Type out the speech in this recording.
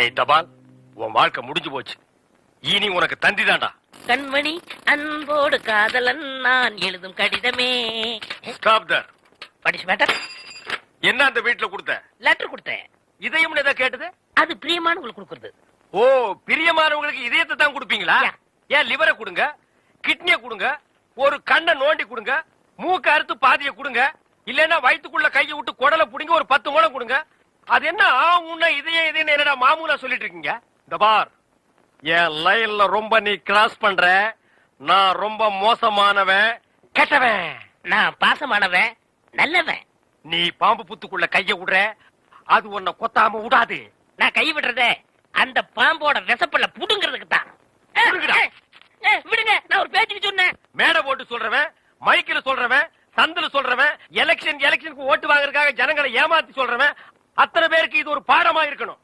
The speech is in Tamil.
டேய் தபால் உன் வாழ்க்கை முடிஞ்சு போச்சு. இனி உனக்கு தந்தி தான்டா. கண்மணி அன்போடு காதலன் நான் எழுதும் கடிதமே. ஸ்டாப் தர் படிச்சு மேட்டர் என்ன அந்த வீட்டுல கொடுத்த? லெட்டர் கொடுத்தேன். இதயம் ஏதோ கேட்டது? அது பிரியமானவங்களுக்கு கொடுக்கறது. ஓ பிரியமானவங்களுக்கு இதயத்தை தான் கொடுப்பீங்களா. ஏன் லிவரை கொடுங்க கிட்னிய கொடுங்க ஒரு கண்ணை நோண்டி கொடுங்க மூக்க அறுத்து பாதிய கொடுங்க இல்லைன்னா வயித்துக்குள்ள கையை விட்டு குடலை புடிங்க ஒரு பத்து மூலம் கொடுங்க அது என்ன? உன்ன இதையே இதைன்னு என்னடா மாமூலா சொல்லிட்டு இருக்கீங்க? இந்த பார் என் லைன்ல ரொம்ப நீ கிராஸ் பண்ற. நான் ரொம்ப மோசமானவன் கெட்டவன். நான் பாசமானவன் நல்லவன். நீ பாம்பு புத்துக்குள்ள கைய விடுற. அது உன்னை கொத்தாம விடாது. நான் கை விடுறத அந்த பாம்போட விசப்பல்ல புடுங்கிறதுக்கு தான். விடுங்க நான் ஒரு பேச்சுக்கு சொன்னேன். மேடை போட்டு சொல்றவன் மைக்கில் சொல்றவன் சந்தில சொல்றவன் எலெக்ஷன் எலெக்ஷனுக்கு ஓட்டு வாங்குறதுக்காக ஜனங்களை ஏமாத்தி சொல்றவன் அத்தனை பேருக்கு இது ஒரு பாடமா இருக்கணும்